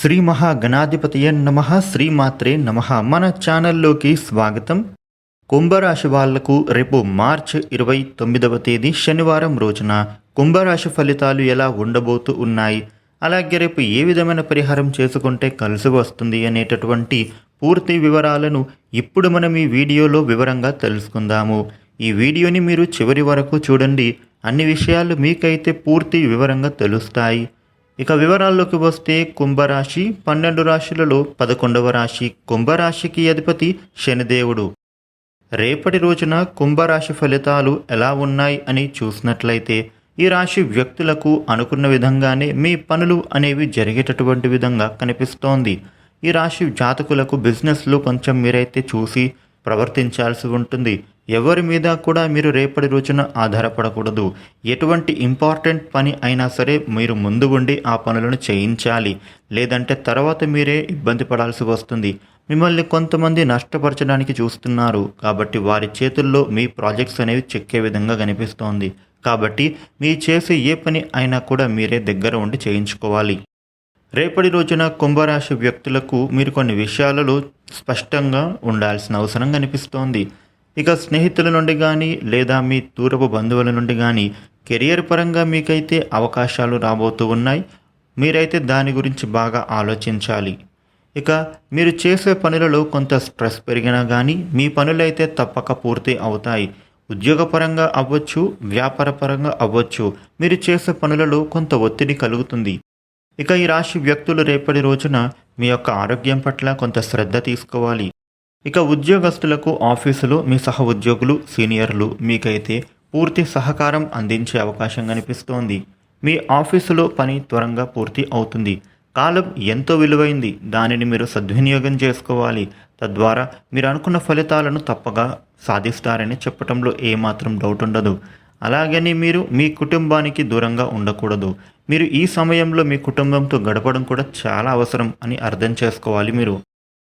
శ్రీ మహాగణాధిపతియ నమ శ్రీమాత్రే నమ. మన ఛానల్లోకి స్వాగతం. కుంభరాశి వాళ్ళకు రేపు మార్చ్ ఇరవై తొమ్మిదవ తేదీ శనివారం రోజున కుంభరాశి ఫలితాలు ఎలా ఉండబోతూ ఉన్నాయి? అలాగే రేపు ఏ విధమైన పరిహారం చేసుకుంటే కలిసి వస్తుంది అనేటటువంటి పూర్తి వివరాలను ఇప్పుడు మనం ఈ వీడియోలో వివరంగా తెలుసుకుందాము. ఈ వీడియోని మీరు చివరి వరకు చూడండి. అన్ని విషయాలు మీకైతే పూర్తి వివరంగా తెలుస్తాయి. ఇక వివరాల్లోకి వస్తే కుంభరాశి పన్నెండు రాశులలో పదకొండవ రాశి కుంభరాశికి అధిపతి శనిదేవుడు. రేపటి రోజున కుంభరాశి ఫలితాలు ఎలా ఉన్నాయి అని చూసినట్లయితే ఈ రాశి వ్యక్తులకు అనుకున్న విధంగానే మీ పనులు అనేవి జరిగేటటువంటి విధంగా కనిపిస్తోంది. ఈ రాశి జాతకులకు బిజినెస్లో కొంచెం మీరైతే చూసి ప్రవర్తించాల్సి ఉంటుంది. ఎవరి మీద కూడా మీరు రేపటి రోజున ఆధారపడకూడదు. ఎటువంటి ఇంపార్టెంట్ పని అయినా సరే మీరు ముందు ఉండి ఆ పనులను చేయించాలి. లేదంటే తర్వాత మీరే ఇబ్బంది పడాల్సి వస్తుంది. మిమ్మల్ని కొంతమంది నష్టపరచడానికి చూస్తున్నారు. కాబట్టి వారి చేతుల్లో మీ ప్రాజెక్ట్స్ అనేవి చెక్కే విధంగా కనిపిస్తోంది. కాబట్టి మీ చేసే ఏ పని అయినా కూడా మీరే దగ్గర ఉండి చేయించుకోవాలి. రేపటి రోజున కుంభరాశి వ్యక్తులకు మీరు కొన్ని విషయాలలో స్పష్టంగా ఉండాల్సిన అవసరం కనిపిస్తోంది. ఇక స్నేహితుల నుండి కానీ లేదా మీ దూరపు బంధువుల నుండి కానీ కెరియర్ పరంగా మీకైతే అవకాశాలు రాబోతూ ఉన్నాయి. మీరైతే దాని గురించి బాగా ఆలోచించాలి. ఇక మీరు చేసే పనులలో కొంత స్ట్రెస్ పెరిగినా కానీ మీ పనులైతే తప్పక పూర్తి అవుతాయి. ఉద్యోగపరంగా అవ్వచ్చు వ్యాపారపరంగా అవ్వచ్చు. మీరు చేసే పనులలో కొంత ఒత్తిడి కలుగుతుంది. ఇక ఈ రాశి వ్యక్తులు రేపటి రోజున మీ యొక్క ఆరోగ్యం పట్ల కొంత శ్రద్ధ తీసుకోవాలి. ఇక ఉద్యోగస్తులకు ఆఫీసులో మీ సహ ఉద్యోగులు సీనియర్లు మీకైతే పూర్తి సహకారం అందించే అవకాశం కనిపిస్తోంది. మీ ఆఫీసులో పని త్వరగా పూర్తి అవుతుంది. కాలం ఎంతో విలువైంది. దానిని మీరు సద్వినియోగం చేసుకోవాలి. తద్వారా మీరు అనుకున్న ఫలితాలను తప్పగా సాధిస్తారని చెప్పటంలో ఏమాత్రం డౌట్ ఉండదు. అలాగని మీరు మీ కుటుంబానికి దూరంగా ఉండకూడదు. మీరు ఈ సమయంలో మీ కుటుంబంతో గడపడం కూడా చాలా అవసరం అని అర్థం చేసుకోవాలి మీరు.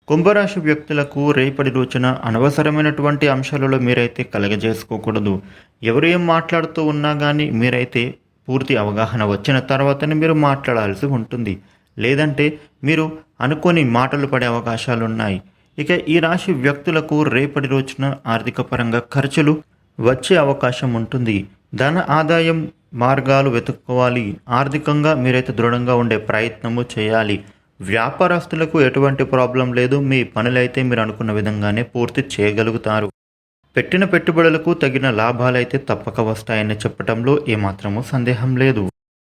కుంభరాశి వ్యక్తులకు రేపటి రోజున అనవసరమైనటువంటి అంశాలలో మీరైతే కలగజేసుకోకూడదు. ఎవరు ఏం మాట్లాడుతూ ఉన్నా కానీ మీరైతే పూర్తి అవగాహన వచ్చిన తర్వాతనే మీరు మాట్లాడాల్సి ఉంటుంది. లేదంటే మీరు అనుకోని మాటలు పడే అవకాశాలు ఉన్నాయి ఇక ఈ రాశి వ్యక్తులకు రేపటి రోజున ఆర్థిక పరంగా ఖర్చులు వచ్చే అవకాశం ఉంటుంది. ధన ఆదాయం మార్గాలు వెతుక్కోవాలి. ఆర్థికంగా మీరైతే దృఢంగా ఉండే ప్రయత్నము చేయాలి. వ్యాపారస్తులకు ఎటువంటి ప్రాబ్లం లేదు. మీ పనులైతే మీరు అనుకున్న విధంగానే పూర్తి చేయగలుగుతారు. పెట్టిన పెట్టుబడులకు తగిన లాభాలైతే తప్పక వస్తాయని చెప్పడంలో ఏమాత్రమూ సందేహం లేదు.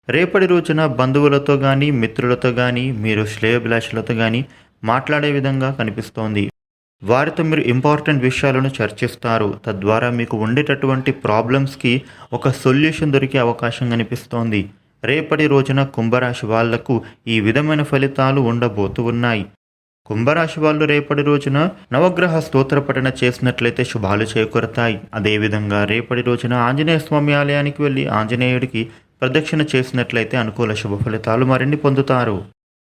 రేపటి రోజున బంధువులతో కానీ మిత్రులతో కానీ మీరు శ్రేయభిలాషులతో కానీ మాట్లాడే విధంగా కనిపిస్తోంది. వారితో మీరు ఇంపార్టెంట్ విషయాలను చర్చిస్తారు. తద్వారా మీకు ఉండేటటువంటి ప్రాబ్లమ్స్కి ఒక సొల్యూషన్ దొరికే అవకాశం కనిపిస్తోంది. రేపటి రోజున కుంభరాశి వాళ్ళకు ఈ విధమైన ఫలితాలు ఉండబోతూ ఉన్నాయి. కుంభరాశి వాళ్ళు రేపటి రోజున నవగ్రహ స్తోత్ర పఠన చేసినట్లయితే శుభాలు చేకూరతాయి. అదేవిధంగా రేపటి రోజున ఆంజనేయ స్వామి ఆలయానికి వెళ్ళి ఆంజనేయుడికి ప్రదక్షిణ చేసినట్లయితే అనుకూల శుభ ఫలితాలు మరిన్ని పొందుతారు.